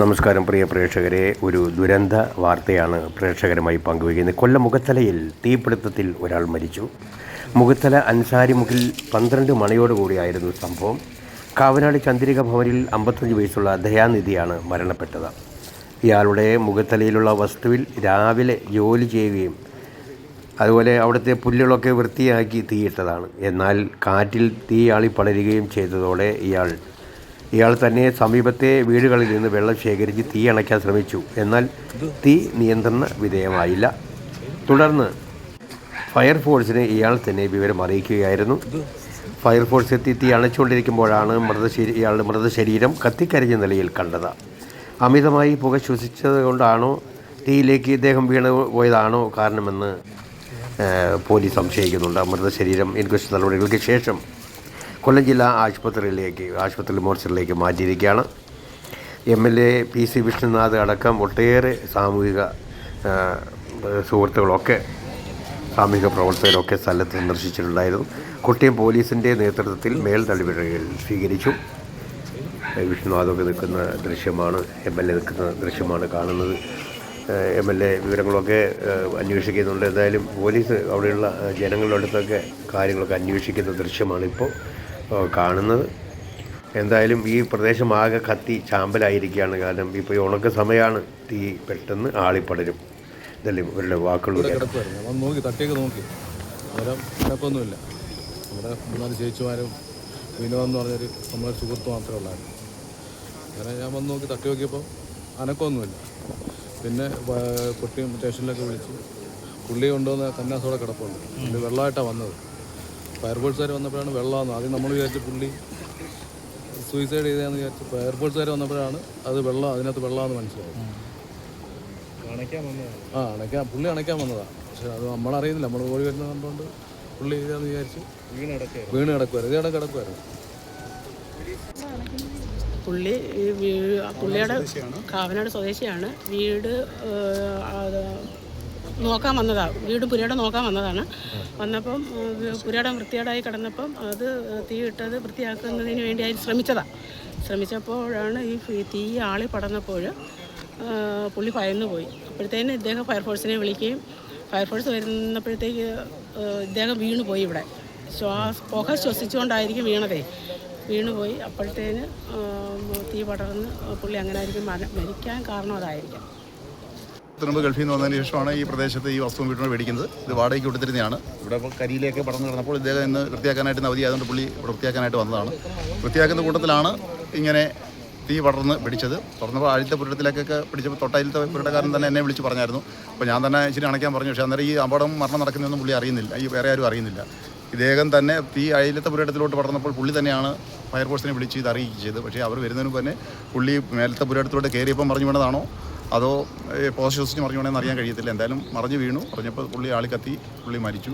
നമസ്കാരം പ്രിയ പ്രേക്ഷകരെ. ഒരു ദുരന്ത വാർത്തയാണ് പ്രേക്ഷകരുമായി പങ്കുവയ്ക്കുന്നത്. കൊല്ലം മുഖത്തലയിൽ തീപിടുത്തത്തിൽ ഒരാൾ മരിച്ചു. മുഖത്തല അൻസാരിമുഖിൽ പന്ത്രണ്ട് മണിയോടുകൂടിയായിരുന്നു സംഭവം. കാവനാട് ചന്ദ്രിക ഭവനിൽ അമ്പത്തഞ്ച് വയസ്സുള്ള ദയാനിധിയാണ് മരണപ്പെട്ടത്. ഇയാളുടെ മുഖത്തലയിലുള്ള വസ്തുവിൽ രാവിലെ ജോലി ചെയ്യുകയും അതുപോലെ അവിടുത്തെ പുല്ലുകളൊക്കെ വൃത്തിയാക്കി തീയിട്ടതാണ്. എന്നാൽ കാറ്റിൽ തീയാളി പടരുകയും ചെയ്തതോടെ ഇയാൾ ഇയാൾ തന്നെ സമീപത്തെ വീടുകളിൽ നിന്ന് വെള്ളം ശേഖരിച്ച് തീ അണയ്ക്കാൻ ശ്രമിച്ചു. എന്നാൽ തീ നിയന്ത്രണ വിധേയമായില്ല. തുടർന്ന് ഫയർഫോഴ്സിനെ ഇയാൾ തന്നെ വിവരം അറിയിക്കുകയായിരുന്നു. ഫയർഫോഴ്സ് എത്തി തീ അണച്ചുകൊണ്ടിരിക്കുമ്പോഴാണ് മൃതശരീ ഇയാളുടെ മൃതശരീരം കത്തിക്കരിഞ്ഞ നിലയിൽ കണ്ടത്. അമിതമായി പുക ശ്വസിച്ചത് കൊണ്ടാണോ തീയിലേക്ക് ഇദ്ദേഹം വീണ് പോയതാണോ കാരണമെന്ന് പോലീസ് സംശയിക്കുന്നുണ്ട്. മൃതശരീരം ഇൻക്വസ്റ്റ് നടപടികൾക്ക് ശേഷം കൊല്ലം ജില്ലാ ആശുപത്രിയിലേക്ക് ആശുപത്രി മോർച്ചറിലേക്ക് മാറ്റിയിരിക്കുകയാണ്. M L A P C Vishnunath അടക്കം ഒട്ടേറെ സാമൂഹിക സുഹൃത്തുക്കളൊക്കെ സാമൂഹിക പ്രവർത്തകരൊക്കെ സ്ഥലത്ത് സന്ദർശിച്ചിട്ടുണ്ടായിരുന്നു. കുട്ടിയും പോലീസിന്റെ നേതൃത്വത്തിൽ മേൽ നടപടികൾ സ്വീകരിച്ചു. വിഷ്ണുനാഥൊക്കെ നിൽക്കുന്ന ദൃശ്യമാണ് എം എൽ എ നിൽക്കുന്ന ദൃശ്യമാണ് കാണുന്നത്. എം എൽ എ വിവരങ്ങളൊക്കെ അന്വേഷിക്കുന്നുണ്ട്. എന്തായാലും പോലീസ് അവിടെയുള്ള ജനങ്ങളുടെ അടുത്തൊക്കെ കാര്യങ്ങളൊക്കെ അന്വേഷിക്കുന്ന ദൃശ്യമാണ് ഇപ്പോൾ ഏഹ്, കാണുന്നത്. എന്തായാലും ഈ പ്രദേശം ആകെ കത്തി ചാമ്പലായിരിക്കുകയാണ് കാരണം ഇപ്പോൾ ഈ ഉണക്ക സമയമാണ് തീ പെട്ടെന്ന് ആളിപ്പടരും. ഇതല്ലേ ഇവരുടെ വാക്കുകൾ നോക്കി തട്ടിയൊക്കെ നോക്കി. അന്നേരം കിടക്കൊന്നുമില്ല നമ്മുടെ മൂന്നാൽ ചേച്ചിമാരും വിനോദം എന്ന് പറഞ്ഞൊരു നമ്മളെ സുഹൃത്ത് മാത്രമേ ഉള്ളായിരുന്നു. അങ്ങനെ ഞാൻ വന്ന് നോക്കി തട്ടി നോക്കിയപ്പോൾ അനക്കമൊന്നുമില്ല. പിന്നെ കുട്ടിയും സ്റ്റേഷനിലൊക്കെ വിളിച്ച് പുള്ളി കൊണ്ടുവന്ന കന്നാസോടെ കിടപ്പുണ്ട്. പുള്ളി വെള്ളമായിട്ടാണ് വന്നത്. ഫയർഫോഴ്സുകാർ വന്നപ്പോഴാണ് വെള്ളമെന്ന് ആദ്യം നമ്മൾ വിചാരിച്ചു പുള്ളി സൂയിസൈഡ് ചെയ്തതെന്ന് വിചാരിച്ചു. ഫയർഫോഴ്സുകാർ വന്നപ്പോഴാണ് അത് വെള്ളം അതിനകത്ത് വെള്ളമെന്ന് മനസ്സിലാവും ആ അണയ്ക്കാൻ പുള്ളി അണയ്ക്കാൻ വന്നതാണ്. പക്ഷെ അത് നമ്മളറിയുന്നില്ല. നമ്മൾ ഓടി വരുന്ന കണ്ടുകൊണ്ട് പുള്ളി ഇതാന്ന് വിചാരിച്ച് വീണ് കിടക്കുമായിരുന്നു ഇതേടെ കിടക്ക് കിടക്കുമായിരുന്നു പുള്ളി പുള്ളിയുടെ കാവനാട് സ്വദേശിയാണ്. വീട് നോക്കാൻ വന്നതാണ്. വീട് പുരയുടെ നോക്കാൻ വന്നതാണ്. വന്നപ്പം പുരയുടെ വൃത്തികേടായി കിടന്നപ്പം അത് തീ ഇട്ടത് വൃത്തിയാക്കുന്നതിന് വേണ്ടി അതിന് ശ്രമിച്ചതാണ് ശ്രമിച്ചപ്പോഴാണ് ഈ തീ ആളി പടന്നപ്പോൾ പുള്ളി ഭയന്നു പോയി. അപ്പോഴത്തേന് ഇദ്ദേഹം ഫയർഫോഴ്സിനെ വിളിക്കുകയും ഫയർഫോഴ്സ് വരുന്നപ്പോഴത്തേക്ക് ഇദ്ദേഹം വീണ് പോയി ഇവിടെ. ശ്വാസ പുക ശ്വസിച്ചുകൊണ്ടായിരിക്കും വീണതേ. വീണുപോയി അപ്പോഴത്തേന് തീ പടർന്ന് പുള്ളി അങ്ങനെ ആയിരിക്കും മരിക്കാൻ കാരണം അതായിരിക്കാം മുമ്പ് ഗൾഫിൽ നിന്ന് വന്നതിന് ശേഷമാണ് ഈ പ്രദേശത്ത് ഈ വസ്തു വീട്ടിൽ മേടിക്കുന്നത്. ഇത് വാടകയ്ക്ക് കൊടുത്തിരുന്നതാണ്. ഇവിടെ ഇപ്പോൾ കരിയിലേക്ക് പടർന്നു കിടന്നപ്പോൾ ഇദ്ദേഹം ഇന്ന് വൃത്തിയാക്കാനായിട്ട് ഇന്ന് അവധിയായതുകൊണ്ട് പുള്ളി ഇവിടെ വൃത്തിയാക്കാനായിട്ട് വന്നതാണ്. വൃത്തിയാക്കുന്ന കൂട്ടത്തിലാണ് ഇങ്ങനെ തീ പടർന്ന് പിടിച്ചത്. തുറന്നപ്പോൾ ആദ്യത്തെ പുരടത്തിലേക്കൊക്കെ പിടിച്ചപ്പോൾ തൊട്ടയിലത്തെ പുരടക്കാരൻ തന്നെ എന്നെ വിളിച്ച് പറഞ്ഞായിരുന്നു. അപ്പോൾ ഞാൻ തന്നെ ഇച്ചിരി അണയ്ക്കാൻ പറഞ്ഞു. പക്ഷേ അന്നേരം ഈ അപകടം മരണം നടക്കുന്നതൊന്നും പുള്ളി അറിയുന്നില്ല. ഈ വേറെ ആരും അറിയുന്നില്ല. ഇദ്ദേഹം തന്നെ തീ അയലത്തെ പുരയിടത്തിലോട്ട് പടർന്നപ്പോൾ പുള്ളി തന്നെയാണ് ഫയർഫോഴ്സിനെ വിളിച്ച് ഇത് അറിയിക്കുകയും ചെയ്തത്. പക്ഷേ അവർ വരുന്നതിന് തന്നെ പുള്ളി മേലത്തെ പുരയിടത്തിലോട്ട് കയറിയപ്പം പറഞ്ഞു വീണതാണോ അതോ പോസ്റ്റ് ശ്വസിച്ച് മറിഞ്ഞു വേണമെന്ന് അറിയാൻ കഴിയത്തില്ല. എന്തായാലും മറിഞ്ഞു വീണു. മറിഞ്ഞപ്പോൾ പുള്ളി ആളി കത്തി പുള്ളി മരിച്ചു.